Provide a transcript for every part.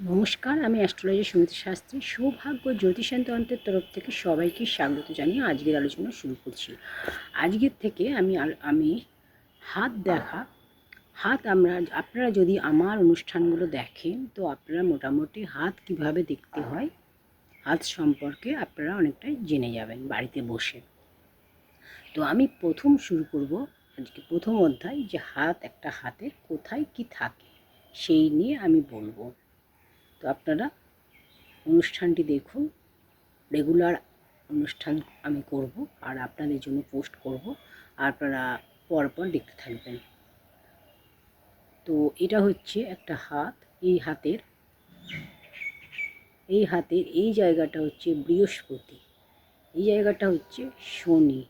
নমস্কার, আমি অ্যাস্ট্রোলজি সুমিত্রা শাস্ত্রী। সৌভাগ্য জ্যোতিষান তন্ত্রের তরফ থেকে সবাইকে স্বাগত জানিয়ে আজকের আলোচনা শুরু করছি। আজকের থেকে আমি আমি হাত দেখা, হাত আমরা, আপনারা যদি আমার অনুষ্ঠানগুলো দেখেন, তো আপনারা মোটামুটি হাত কীভাবে দেখতে হয়, হাত সম্পর্কে আপনারা অনেকটাই জেনে যাবেন বাড়িতে বসে। তো আমি প্রথম শুরু করব, আজকে প্রথম অধ্যায় যে হাত, একটা হাতের কোথায় কি থাকে, সেই নিয়ে আমি বলব। তো আপনারা অনুষ্ঠানটি দেখুন। রেগুলার অনুষ্ঠান আমি করব আর আপনাদের জন্য পোস্ট করব। আর আপনারা পরপর দেখতে থাকবেন। তো এটা হচ্ছে একটা হাত। এই হাতের এই হাতের এই জায়গাটা হচ্ছে বৃহস্পতি। এই জায়গাটা হচ্ছে শনি।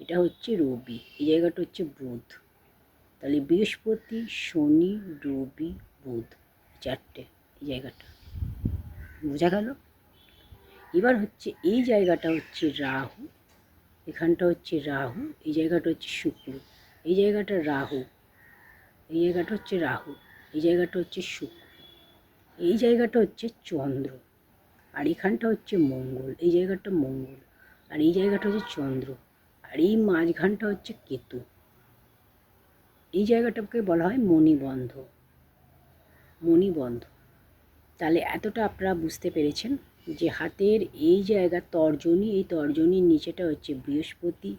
এটা হচ্ছে রবি। এই জায়গাটা হচ্ছে বুধ। তাহলে বৃহস্পতি, শনি, রবি, বুধ চারটে এই জায়গাটা। বোঝা গেল? এবার হচ্ছে এই জায়গাটা হচ্ছে রাহু, এখানটা হচ্ছে রাহু, এই জায়গাটা হচ্ছে শুক্র, এই জায়গাটা রাহু, এই জায়গাটা হচ্ছে রাহু, এই জায়গাটা হচ্ছে শুক্র, এই জায়গাটা হচ্ছে চন্দ্র, আর এখানটা হচ্ছে মঙ্গল, এই জায়গাটা মঙ্গল, আর এই জায়গাটা হচ্ছে চন্দ্র, আর এই মাঝখানটা হচ্ছে কেতু, এই জায়গাটাকে বলা হয় মণিবন্ধ মণিবন্ধ। তাহলে এতটা আপনারা বুঝতে পেরেছেন যে হাতের এই জায়গা তর্জনী, এই তর্জনীর নিচেটা হচ্ছে বৃহস্পতি,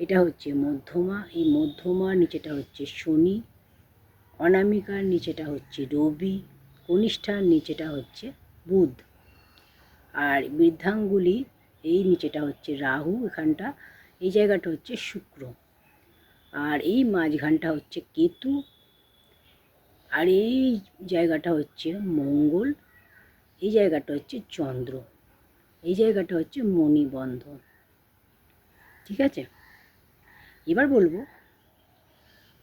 এটা হচ্ছে মধ্যমা, এই মধ্যমার নিচেটা হচ্ছে শনি, অনামিকার নিচেটা হচ্ছে রবি, কনিষ্ঠার নিচেটা হচ্ছে বুধ। আর বৃদ্ধাঙ্গুলি, এই নিচেটা হচ্ছে রাহু, এখানটা, এই জায়গাটা হচ্ছে শুক্র। আর এই মাঝখানটা হচ্ছে কেতু আর এই জায়গাটা হচ্ছে মঙ্গল, এই জায়গাটা হচ্ছে চন্দ্র, এই জায়গাটা হচ্ছে মণিবন্ধন, ঠিক আছে? এবার বলব,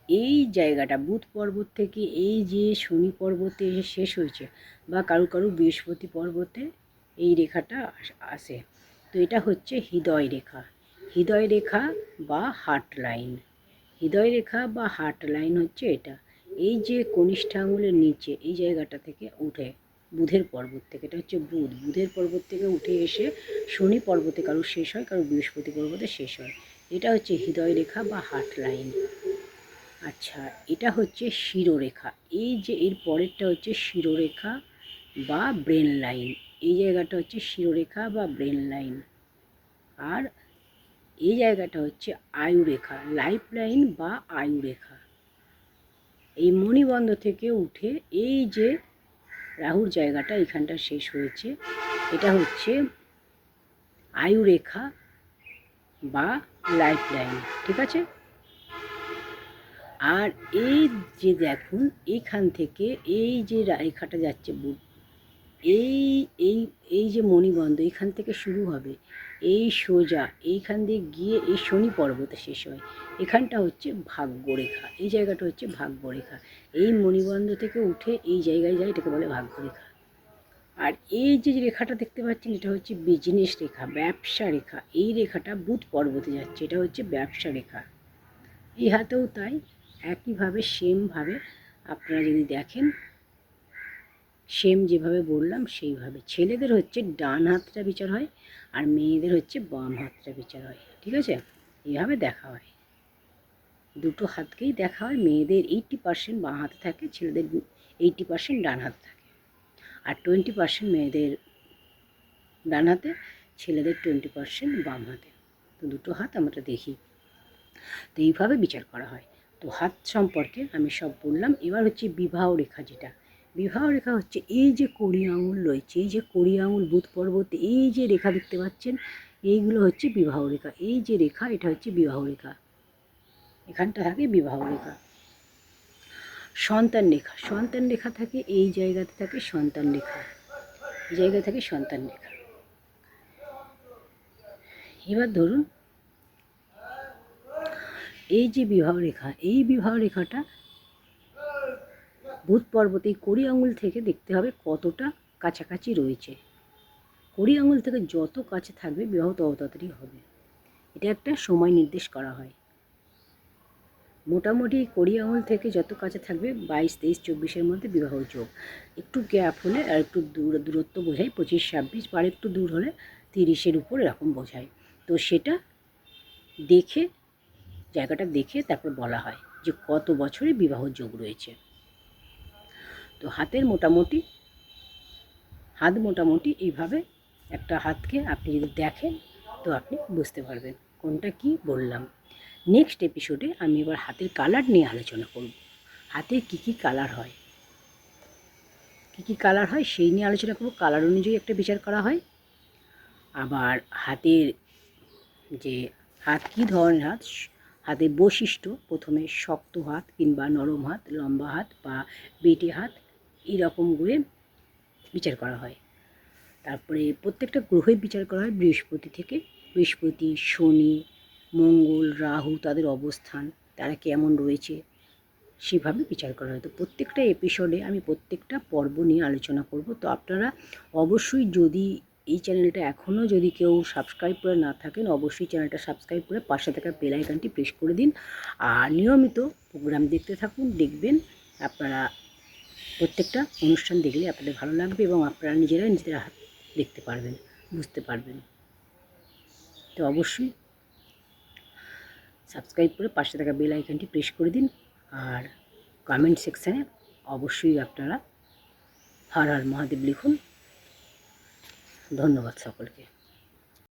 এই জায়গাটা বুধ পর্বত থেকে এই যে শনি পর্বতে এসে শেষ হয়েছে বা কারু কারু বৃহস্পতি পর্বতে এই রেখাটা আসে তো এটা হচ্ছে হৃদয় রেখা। হৃদয় রেখা বা হার্ট লাইন। হৃদয় রেখা বা হার্ট লাইন হচ্ছে এটা। এই যে কনিষ্ঠ আঙুলের নিচে এই জায়গাটা থেকে উঠে বুধের পর্বত থেকে, এটা হচ্ছে বুধ। বুধের পর্বত থেকে উঠে এসে শনি পর্বতে কারও শেষ হয় কারও বৃহস্পতি পর্বতে শেষ হয়। এটা হচ্ছে হৃদয় রেখা বা হার্ট লাইন আচ্ছা এটা হচ্ছে শিরোরেখা। এই যে এর পরেরটা হচ্ছে শিরোরেখা বা ব্রেন লাইন এই জায়গাটা হচ্ছে শিরোরেখা বা ব্রেন লাইন আর এই জায়গাটা হচ্ছে আয়ুরেখা লাইফ লাইন বা আয়ুরেখা। এই মণিবন্ধ থেকে উঠে এই যে রাহুর জায়গাটা এখানটা শেষ হয়েছে, এটা হচ্ছে আয়ুরেখা বা লাইফ লাইন ঠিক আছে? আর এই যে দেখুন এইখান থেকে এই যে রেখাটা যাচ্ছে এই এই যে মণিবন্ধ, এখান থেকে শুরু হবে। এই সোজা, এইখান দিয়ে গিয়ে এই শনি পর্বতে শেষ হয়। এখানটা হচ্ছে ভাগ্যরেখা, এই জায়গাটা হচ্ছে ভাগ্যরেখা। এই মণিবন্ধ থেকে উঠে এই জায়গায় যায়, এটাকে বলে ভাগ্যরেখা। আর এই যে রেখাটা দেখতে পাচ্ছেন, এটা হচ্ছে বিজনেস রেখা, ব্যবসা রেখা। এই রেখাটা বুধ পর্বতে যাচ্ছে, এটা হচ্ছে ব্যবসা রেখা। এই হাতেও তাই, একইভাবে সেমভাবে আপনারা যদি দেখেন সেম যেভাবে বললাম, সেইভাবে। ছেলেদের হচ্ছে ডান হাতটা বিচার হয় আর মেয়েদের হচ্ছে বাম হাতটা বিচার হয়, ঠিক আছে? এইভাবে দেখা হয়। দুটো হাতকেই দেখা হয়, মেয়েদের এইটটি পার্সেন্ট বাঁ হাতে থাকে, ছেলেদের এইটটি পার্সেন্ট ডান হাতে থাকে। আর টোয়েন্টি পার্সেন্ট মেয়েদের ডান হাতে, ছেলেদের টোয়েন্টি পার্সেন্ট বাম হাতে। তো দুটো হাত আমরা দেখি। তো এইভাবে বিচার করা হয়। তো হাত সম্পর্কে আমি সব বললাম। এবার হচ্ছে বিবাহ রেখা যেটা বিবাহ রেখা হচ্ছে এই যে কড়ি আঙুল রয়েছে, এই যে কড়ি আঙুল বুধ পর্বতে এই যে রেখা দেখতে পাচ্ছেন, এইগুলো হচ্ছে বিবাহ রেখা এই যে রেখা, এটা হচ্ছে বিবাহ রেখা এখানটা থাকে বিবাহ রেখা সন্তান রেখা। সন্তান রেখা থাকে, এই জায়গাতে থাকে সন্তান রেখা। এই জায়গায় থাকে সন্তান রেখা। এবার ধরুন, এই যে বিবাহ রেখা এই বিবাহ রেখাটা বুধ পর্বতে এই কড়ি আঙুল থেকে দেখতে হবে কতটা কাছাকাছি রয়েছে। কড়ি আঙুল থেকে যত কাছে থাকবে বিবাহ তত তাড়াতাড়ি হবে। এটা একটা সময় নির্দেশ করা হয়। মোটামুটি কুড়ি আঙুল থেকে যত কাছে থাকবে বাইশ, তেইশ, চব্বিশের মধ্যে বিবাহ যোগ। একটু গ্যাপ হলে আর একটু দূর, দূরত্ব বোঝায় পঁচিশ, ছাব্বিশ আর একটু দূর হলে তিরিশের উপর এরকম বোঝায়। তো সেটা দেখে, জায়গাটা দেখে তারপর বলা হয় যে কত বছরে বিবাহ যোগ রয়েছে। তো হাতের মোটামুটি, হাত মোটামুটি এইভাবে একটা হাতকে আপনি যদি দেখেন, তো আপনি বুঝতে পারবেন কোনটা কি বললাম। নেক্সট এপিসোডে আমি এবার হাতের কালার নিয়ে আলোচনা করব। হাতে কী কী কালার হয়? কী কী কালার হয় সেই নিয়ে আলোচনা করব। কালার অনুযায়ী একটা বিচার করা হয়। আবার হাতের যে হাত, কী ধরনের হাত? হাতের বৈশিষ্ট্য, প্রথমে শক্ত হাত কিংবা নরম হাত, লম্বা হাত বা বেটে হাত এরকম করে বিচার করা হয়। তারপরে প্রত্যেকটা গ্রহের বিচার করা হয় বৃহস্পতি থেকে। বৃহস্পতি, শনি, মঙ্গল, রাহু তাদের অবস্থান, তারা কেমন রয়েছে, সেভাবে বিচার করা হয়। তো প্রত্যেকটা এপিসোডে আমি প্রত্যেকটা পর্ব নিয়ে আলোচনা করব। তো আপনারা অবশ্যই যদি এই চ্যানেলটা এখনও যদি কেউ সাবস্ক্রাইব করে না থাকেন, অবশ্যই চ্যানেলটা সাবস্ক্রাইব করে পাশে থাকা বেল আইকনটি প্রেস করে দিন। আর নিয়মিত প্রোগ্রাম দেখতে থাকুন, দেখবেন আপনারা প্রত্যেকটা অনুষ্ঠান দেখলে আপনাদের ভালো লাগবে এবং আপনারা নিজেরা নিজেদের হাত দেখতে পারবেন, বুঝতে পারবেন। তো অবশ্যই সাবস্ক্রাইব করে পাশে থাকা বেল আইকনটি প্রেস করে দিন আর কমেন্ট সেকশানে অবশ্যই আপনারা হর হর মহাদেব লিখুন। ধন্যবাদ সকলকে।